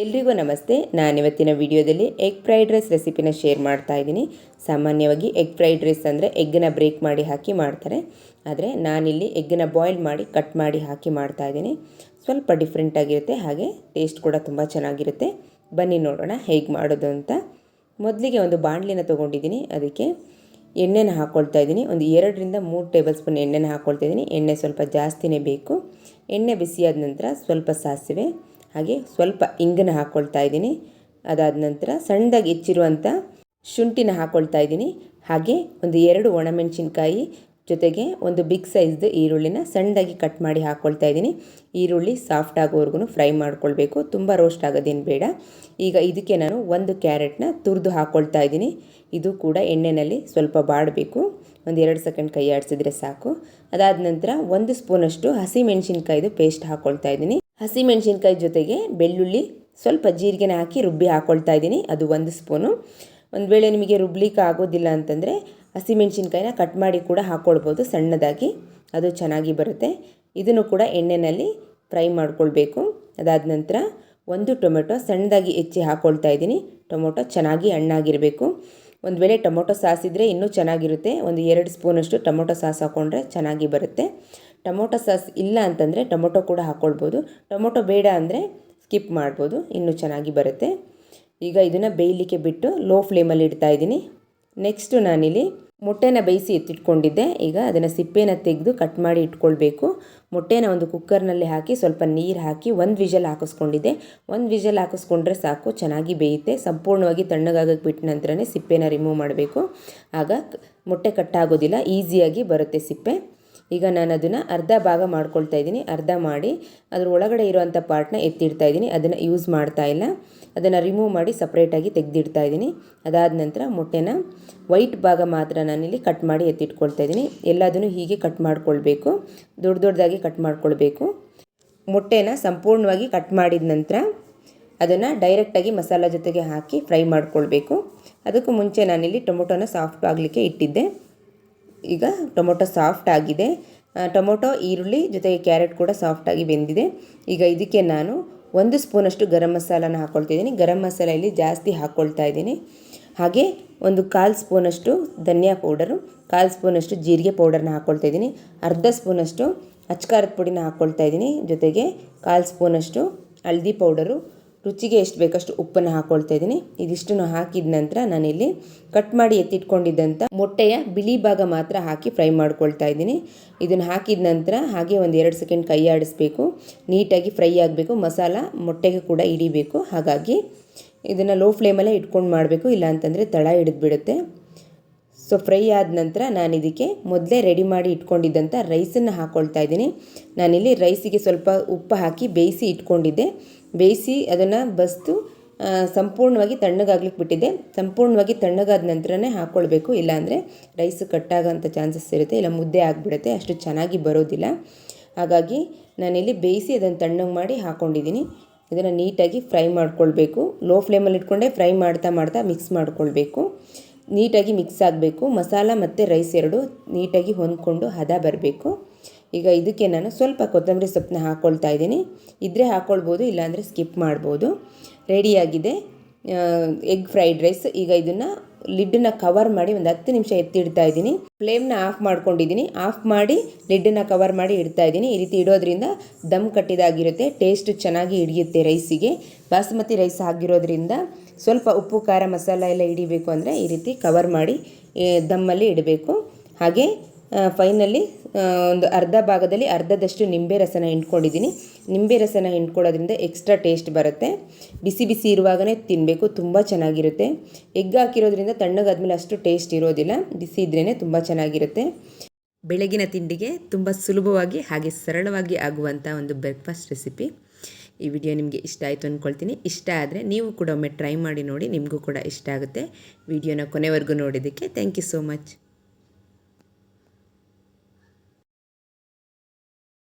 ಎಲ್ರಿಗೂ ನಮಸ್ತೆ. ನಾನಿವತ್ತಿನ ವಿಡಿಯೋದಲ್ಲಿ ಎಗ್ ಫ್ರೈಡ್ ರೈಸ್ ರೆಸಿಪಿನ ಶೇರ್ ಮಾಡ್ತಾ ಇದ್ದೀನಿ. ಸಾಮಾನ್ಯವಾಗಿ ಎಗ್ ಫ್ರೈಡ್ ರೈಸ್ ಅಂದರೆ ಎಗ್ಗನ್ನ ಬ್ರೇಕ್ ಮಾಡಿ ಹಾಕಿ ಮಾಡ್ತಾರೆ. ಆದರೆ ನಾನಿಲ್ಲಿ ಎಗ್ಗನ್ನ ಬಾಯ್ಲ್ ಮಾಡಿ ಕಟ್ ಮಾಡಿ ಹಾಕಿ ಮಾಡ್ತಾ ಇದ್ದೀನಿ. ಸ್ವಲ್ಪ ಡಿಫ್ರೆಂಟಾಗಿರುತ್ತೆ ಹಾಗೆ ಟೇಸ್ಟ್ ಕೂಡ ತುಂಬ ಚೆನ್ನಾಗಿರುತ್ತೆ. ಬನ್ನಿ ನೋಡೋಣ ಹೇಗೆ ಮಾಡೋದು ಅಂತ. ಮೊದಲಿಗೆ ಒಂದು ಬಾಣಲಿನ ತೊಗೊಂಡಿದ್ದೀನಿ. ಅದಕ್ಕೆ ಎಣ್ಣೆನ ಹಾಕ್ಕೊಳ್ತಾ ಇದ್ದೀನಿ. ಒಂದು ಎರಡರಿಂದ ಮೂರು ಟೇಬಲ್ ಸ್ಪೂನ್ ಎಣ್ಣೆನ ಹಾಕ್ಕೊಳ್ತಾ ಇದ್ದೀನಿ. ಎಣ್ಣೆ ಸ್ವಲ್ಪ ಜಾಸ್ತಿನೇ ಬೇಕು. ಎಣ್ಣೆ ಬಿಸಿಯಾದ ನಂತರ ಸ್ವಲ್ಪ ಸಾಸಿವೆ ಹಾಗೆ ಸ್ವಲ್ಪ ಇಂಗನ್ನು ಹಾಕ್ಕೊಳ್ತಾ ಇದ್ದೀನಿ. ಅದಾದ ನಂತರ ಸಣ್ಣದಾಗಿ ಹೆಚ್ಚಿರುವಂಥ ಶುಂಠಿನ ಹಾಕ್ಕೊಳ್ತಾ ಇದ್ದೀನಿ. ಹಾಗೆ ಒಂದು ಎರಡು ಒಣಮೆಣಸಿನ್ಕಾಯಿ ಜೊತೆಗೆ ಒಂದು ಬಿಗ್ ಸೈಜ್ದು ಈರುಳ್ಳಿನ ಸಣ್ಣದಾಗಿ ಕಟ್ ಮಾಡಿ ಹಾಕ್ಕೊಳ್ತಾ ಇದ್ದೀನಿ. ಈರುಳ್ಳಿ ಸಾಫ್ಟ್ ಆಗೋವರೆಗೂ ಫ್ರೈ ಮಾಡ್ಕೊಳ್ಬೇಕು. ತುಂಬ ರೋಸ್ಟ್ ಆಗೋದೇನು ಬೇಡ. ಈಗ ಇದಕ್ಕೆ ನಾನು ಒಂದು ಕ್ಯಾರೆಟ್ನ ತುರಿದು ಹಾಕ್ಕೊಳ್ತಾ ಇದ್ದೀನಿ. ಇದು ಕೂಡ ಎಣ್ಣೆಯಲ್ಲಿ ಸ್ವಲ್ಪ ಬಾಡಬೇಕು. ಒಂದು ಎರಡು ಸೆಕೆಂಡ್ ಕೈ ಆಡಿಸಿದ್ರೆ ಸಾಕು. ಅದಾದ ನಂತರ ಒಂದು ಸ್ಪೂನಷ್ಟು ಹಸಿ ಮೆಣಸಿನ್ಕಾಯ್ದು ಪೇಸ್ಟ್ ಹಾಕ್ಕೊಳ್ತಾ ಇದ್ದೀನಿ. ಹಸಿ ಮೆಣಸಿನ್ಕಾಯಿ ಜೊತೆಗೆ ಬೆಳ್ಳುಳ್ಳಿ ಸ್ವಲ್ಪ ಜೀರಿಗೆನ ಹಾಕಿ ರುಬ್ಬಿ ಹಾಕ್ಕೊಳ್ತಾ ಇದ್ದೀನಿ. ಅದು ಒಂದು ಸ್ಪೂನು. ಒಂದು ವೇಳೆ ನಿಮಗೆ ರುಬ್ಲಿಕ್ಕೆ ಆಗೋದಿಲ್ಲ ಅಂತಂದರೆ ಹಸಿಮೆಣಸಿನ್ಕಾಯಿನ ಕಟ್ ಮಾಡಿ ಕೂಡ ಹಾಕ್ಕೊಳ್ಬೋದು ಸಣ್ಣದಾಗಿ. ಅದು ಚೆನ್ನಾಗಿ ಬರುತ್ತೆ. ಇದನ್ನು ಕೂಡ ಎಣ್ಣೆಯಲ್ಲಿ ಫ್ರೈ ಮಾಡ್ಕೊಳ್ಬೇಕು. ಅದಾದ ನಂತರ ಒಂದು ಟೊಮೆಟೊ ಸಣ್ಣದಾಗಿ ಹೆಚ್ಚಿ ಹಾಕ್ಕೊಳ್ತಾ ಇದ್ದೀನಿ. ಟೊಮೊಟೊ ಚೆನ್ನಾಗಿ ಹಣ್ಣಾಗಿರಬೇಕು. ಒಂದು ವೇಳೆ ಟೊಮೊಟೊ ಸಾಸ್ ಇದ್ದರೆ ಇನ್ನೂ ಚೆನ್ನಾಗಿರುತ್ತೆ. ಒಂದು ಎರಡು ಸ್ಪೂನಷ್ಟು ಟೊಮೊಟೊ ಸಾಸ್ ಹಾಕ್ಕೊಂಡ್ರೆ ಚೆನ್ನಾಗಿ ಬರುತ್ತೆ. ಟೊಮೊಟೊ ಸಾಸ್ ಇಲ್ಲ ಅಂತಂದರೆ ಟೊಮೊಟೊ ಕೂಡ ಹಾಕ್ಕೊಳ್ಬೋದು ಟೊಮೊಟೊ ಬೇಡ ಅಂದರೆ ಸ್ಕಿಪ್ ಮಾಡ್ಬೋದು. ಇನ್ನೂ ಚೆನ್ನಾಗಿ ಬರುತ್ತೆ. ಈಗ ಇದನ್ನು ಬೇಯಲಿಕ್ಕೆ ಬಿಟ್ಟು ಲೋ ಫ್ಲೇಮಲ್ಲಿ ಇಡ್ತಾ ಇದ್ದೀನಿ. ನೆಕ್ಸ್ಟು ನಾನಿಲ್ಲಿ ಮೊಟ್ಟೆನ ಬೇಯಿಸಿ ಎತ್ತಿಟ್ಕೊಂಡಿದ್ದೆ. ಈಗ ಅದನ್ನು ಸಿಪ್ಪೆನ ತೆಗೆದು ಕಟ್ ಮಾಡಿ ಇಟ್ಕೊಳ್ಬೇಕು. ಮೊಟ್ಟೆನ ಒಂದು ಕುಕ್ಕರ್ನಲ್ಲಿ ಹಾಕಿ ಸ್ವಲ್ಪ ನೀರು ಹಾಕಿ ಒಂದು ವಿಷಲ್ ಹಾಕಿಸ್ಕೊಂಡಿದ್ದೆ. ಒಂದು ವಿಷಲ್ ಹಾಕಿಸ್ಕೊಂಡ್ರೆ ಸಾಕು, ಚೆನ್ನಾಗಿ ಬೇಯುತ್ತೆ. ಸಂಪೂರ್ಣವಾಗಿ ತಣ್ಣಗಾಗಕ್ಕೆ ಬಿಟ್ಟ ನಂತರನೇ ಸಿಪ್ಪೆನ ರಿಮೂವ್ ಮಾಡಬೇಕು. ಆಗ ಮೊಟ್ಟೆ ಕಟ್ಟಾಗೋದಿಲ್ಲ ಈಸಿಯಾಗಿ ಬರುತ್ತೆ ಸಿಪ್ಪೆ. ಈಗ ನಾನು ಅದನ್ನು ಅರ್ಧ ಭಾಗ ಮಾಡ್ಕೊಳ್ತಾ ಇದ್ದೀನಿ. ಅರ್ಧ ಮಾಡಿ ಅದ್ರ ಒಳಗಡೆ ಇರುವಂಥ ಪಾರ್ಟ್ನ ಎತ್ತಿಡ್ತಾ ಇದ್ದೀನಿ. ಅದನ್ನು ಯೂಸ್ ಮಾಡ್ತಾ ಇಲ್ಲ. ಅದನ್ನು ರಿಮೂವ್ ಮಾಡಿ ಸಪ್ರೇಟಾಗಿ ತೆಗೆದಿಡ್ತಾ ಇದ್ದೀನಿ. ಅದಾದ ನಂತರ ಮೊಟ್ಟೆನ ವೈಟ್ ಭಾಗ ಮಾತ್ರ ನಾನಿಲ್ಲಿ ಕಟ್ ಮಾಡಿ ಎತ್ತಿಟ್ಕೊಳ್ತಾ ಇದ್ದೀನಿ. ಎಲ್ಲದನ್ನು ಹೀಗೆ ಕಟ್ ಮಾಡ್ಕೊಳ್ಬೇಕು. ದೊಡ್ಡ ದೊಡ್ಡದಾಗಿ ಕಟ್ ಮಾಡ್ಕೊಳ್ಬೇಕು. ಮೊಟ್ಟೆನ ಸಂಪೂರ್ಣವಾಗಿ ಕಟ್ ಮಾಡಿದ ನಂತರ ಅದನ್ನು ಡೈರೆಕ್ಟಾಗಿ ಮಸಾಲ ಜೊತೆಗೆ ಹಾಕಿ ಫ್ರೈ ಮಾಡ್ಕೊಳ್ಬೇಕು. ಅದಕ್ಕೂ ಮುಂಚೆ ನಾನಿಲ್ಲಿ ಟೊಮೊಟೊನ ಸಾಫ್ಟ್ ಆಗಲಿಕ್ಕೆ ಇಟ್ಟಿದ್ದೆ. ಈಗ ಟೊಮೊಟೊ ಸಾಫ್ಟ್ ಆಗಿದೆ. ಟೊಮೊಟೊ, ಈರುಳ್ಳಿ ಜೊತೆಗೆ ಕ್ಯಾರೆಟ್ ಕೂಡ ಸಾಫ್ಟಾಗಿ ಬೆಂದಿದೆ. ಈಗ ಇದಕ್ಕೆ ನಾನು ಒಂದು ಸ್ಪೂನಷ್ಟು ಗರಂ ಮಸಾಲಾನ ಹಾಕ್ಕೊಳ್ತಿದ್ದೀನಿ ಗರಂ ಮಸಾಲೆಯಲ್ಲಿ ಜಾಸ್ತಿ ಹಾಕ್ಕೊಳ್ತಾ ಇದ್ದೀನಿ. ಹಾಗೆ ಒಂದು ಕಾಲು ಸ್ಪೂನಷ್ಟು ಧನಿಯಾ ಪೌಡರು, ಕಾಲು ಸ್ಪೂನಷ್ಟು ಜೀರಿಗೆ ಪೌಡರ್ನ ಹಾಕ್ಕೊಳ್ತಾ ಇದ್ದೀನಿ. ಅರ್ಧ ಸ್ಪೂನಷ್ಟು ಅಚ್ಕಾರದ ಪುಡಿನ ಹಾಕ್ಕೊಳ್ತಾ ಇದ್ದೀನಿ. ಜೊತೆಗೆ ಕಾಲು ಸ್ಪೂನಷ್ಟು ಹಳದಿ ಪೌಡರು ರುಚಿಗೆ ಎಷ್ಟು ಬೇಕಷ್ಟು ಉಪ್ಪನ್ನು ಹಾಕ್ಕೊಳ್ತಾ ಇದ್ದೀನಿ. ಇದಿಷ್ಟನ್ನು ಹಾಕಿದ ನಂತರ ನಾನಿಲ್ಲಿ ಕಟ್ ಮಾಡಿ ಎತ್ತಿಟ್ಕೊಂಡಿದ್ದಂಥ ಮೊಟ್ಟೆಯ ಬಿಳಿ ಭಾಗ ಮಾತ್ರ ಹಾಕಿ ಫ್ರೈ ಮಾಡ್ಕೊಳ್ತಾ ಇದ್ದೀನಿ. ಇದನ್ನು ಹಾಕಿದ ನಂತರ ಹಾಗೆ ಒಂದು ಎರಡು ಸೆಕೆಂಡ್ ಕೈ ಆಡಿಸ್ಬೇಕು. ನೀಟಾಗಿ ಫ್ರೈ ಆಗಬೇಕು. ಮಸಾಲ ಮೊಟ್ಟೆಗೆ ಕೂಡ ಹಿಡಿಬೇಕು. ಹಾಗಾಗಿ ಇದನ್ನು ಲೋ ಫ್ಲೇಮಲ್ಲೇ ಇಟ್ಕೊಂಡು ಮಾಡಬೇಕು. ಇಲ್ಲಾಂತಂದರೆ ತಳ ಹಿಡಿದ್ಬಿಡುತ್ತೆ. ಸೊ ಫ್ರೈ ಆದ ನಂತರ ನಾನು ಇದಕ್ಕೆ ಮೊದಲೇ ರೆಡಿ ಮಾಡಿ ಇಟ್ಕೊಂಡಿದ್ದಂಥ ರೈಸನ್ನು ಹಾಕ್ಕೊಳ್ತಾ ಇದ್ದೀನಿ. ನಾನಿಲ್ಲಿ ರೈಸಿಗೆ ಸ್ವಲ್ಪ ಉಪ್ಪು ಹಾಕಿ ಬೇಯಿಸಿ ಇಟ್ಕೊಂಡಿದ್ದೆ. ಬೇಯಿಸಿ ಅದನ್ನು ಬಸ್ತು ಸಂಪೂರ್ಣವಾಗಿ ತಣ್ಣಗಾಗ್ಲಿಕ್ಕೆ ಬಿಟ್ಟಿದ್ದೆ. ಸಂಪೂರ್ಣವಾಗಿ ತಣ್ಣಗಾದ ನಂತರನೇ ಹಾಕ್ಕೊಳ್ಬೇಕು ಇಲ್ಲಾಂದರೆ ರೈಸ್ ಕಟ್ಟಾಗೋಂಥ ಚಾನ್ಸಸ್ ಇರುತ್ತೆ. ಇಲ್ಲ ಮುದ್ದೆ ಆಗಿಬಿಡುತ್ತೆ. ಅಷ್ಟು ಚೆನ್ನಾಗಿ ಬರೋದಿಲ್ಲ. ಹಾಗಾಗಿ ನಾನಿಲ್ಲಿ ಬೇಯಿಸಿ ಅದನ್ನು ತಣ್ಣಗೆ ಮಾಡಿ ಹಾಕ್ಕೊಂಡಿದ್ದೀನಿ ಇದನ್ನು ನೀಟಾಗಿ ಫ್ರೈ ಮಾಡ್ಕೊಳ್ಬೇಕು. ಲೋ ಫ್ಲೇಮಲ್ಲಿ ಇಟ್ಕೊಂಡೆ ಫ್ರೈ ಮಾಡ್ತಾ ಮಾಡ್ತಾ ಮಿಕ್ಸ್ ಮಾಡ್ಕೊಳ್ಬೇಕು. ನೀಟಾಗಿ ಮಿಕ್ಸ್ ಆಗಬೇಕು. ಮಸಾಲ ಮತ್ತು ರೈಸ್ ಎರಡು ನೀಟಾಗಿ ಹೊಂದ್ಕೊಂಡು ಹದ ಬರಬೇಕು. ಈಗ ಇದಕ್ಕೆ ನಾನು ಸ್ವಲ್ಪ ಕೊತ್ತಂಬರಿ ಸೊಪ್ಪನ್ನ ಹಾಕ್ಕೊಳ್ತಾ ಇದ್ದೀನಿ. ಇದ್ದರೆ ಹಾಕ್ಕೊಳ್ಬೋದು ಇಲ್ಲಾಂದರೆ ಸ್ಕಿಪ್ ಮಾಡ್ಬೋದು. ರೆಡಿಯಾಗಿದೆ ಎಗ್ ಫ್ರೈಡ್ ರೈಸ್ ಈಗ ಇದನ್ನು ಲಿಡ್ಡನ್ನ ಕವರ್ ಮಾಡಿ ಒಂದು ಹತ್ತು ನಿಮಿಷ ಎತ್ತಿಡ್ತಾ ಇದ್ದೀನಿ. ಫ್ಲೇಮ್ನ ಆಫ್ ಮಾಡ್ಕೊಂಡಿದ್ದೀನಿ. ಆಫ್ ಮಾಡಿ ಲಿಡ್ಡನ್ನ ಕವರ್ ಮಾಡಿ ಇಡ್ತಾ ಇದ್ದೀನಿ. ಈ ರೀತಿ ಇಡೋದ್ರಿಂದ ದಮ್ ಕಟ್ಟಿದಾಗಿರುತ್ತೆ ಟೇಸ್ಟ್ ಚೆನ್ನಾಗಿ ಹಿಡಿಯುತ್ತೆ ರೈಸಿಗೆ ಬಾಸುಮತಿ ರೈಸ್ ಆಗಿರೋದ್ರಿಂದ ಸ್ವಲ್ಪ ಉಪ್ಪು, ಖಾರ ಮಸಾಲ ಎಲ್ಲ ಹಿಡಿಬೇಕು ಅಂದರೆ ಈ ರೀತಿ ಕವರ್ ಮಾಡಿ ದಮ್ಮಲ್ಲಿ ಇಡಬೇಕು. ಹಾಗೆ ಫೈನಲ್ಲಿ ಒಂದು ಅರ್ಧ ಭಾಗದಲ್ಲಿ ಅರ್ಧದಷ್ಟು ನಿಂಬೆ ರಸನ ಹಿಂಡ್ಕೊಂಡಿದ್ದೀನಿ. ನಿಂಬೆ ರಸನ ಹಿಂಡ್ಕೊಳ್ಳೋದ್ರಿಂದ ಎಕ್ಸ್ಟ್ರಾ ಟೇಸ್ಟ್ ಬರುತ್ತೆ. ಬಿಸಿ ಬಿಸಿ ಇರುವಾಗಲೇ ತಿನ್ನಬೇಕು ತುಂಬ ಚೆನ್ನಾಗಿರುತ್ತೆ. ಎಗ್ ಹಾಕಿರೋದ್ರಿಂದ ತಣ್ಣಗಾದ್ಮೇಲೆ ಅಷ್ಟು ಟೇಸ್ಟ್ ಇರೋದಿಲ್ಲ, ಬಿಸಿ ಇದ್ರೇ ತುಂಬ ಚೆನ್ನಾಗಿರುತ್ತೆ. ಬೆಳಗಿನ ತಿಂಡಿಗೆ ತುಂಬ ಸುಲಭವಾಗಿ ಹಾಗೆ ಸರಳವಾಗಿ ಆಗುವಂಥ ಒಂದು ಬ್ರೇಕ್ಫಾಸ್ಟ್ ರೆಸಿಪಿ ಈ ವಿಡಿಯೋ ನಿಮಗೆ ಇಷ್ಟ ಆಯಿತು ಅಂದ್ಕೊಳ್ತೀನಿ ಇಷ್ಟ ಆದರೆ ನೀವು ಕೂಡ ಒಮ್ಮೆ ಟ್ರೈ ಮಾಡಿ ನೋಡಿ ನಿಮಗೂ ಕೂಡ ಇಷ್ಟ ಆಗುತ್ತೆ. ವಿಡಿಯೋನ ಕೊನೆವರೆಗೂ ನೋಡಿದ್ದಕ್ಕೆ ಥ್ಯಾಂಕ್ ಯು ಸೋ ಮಚ್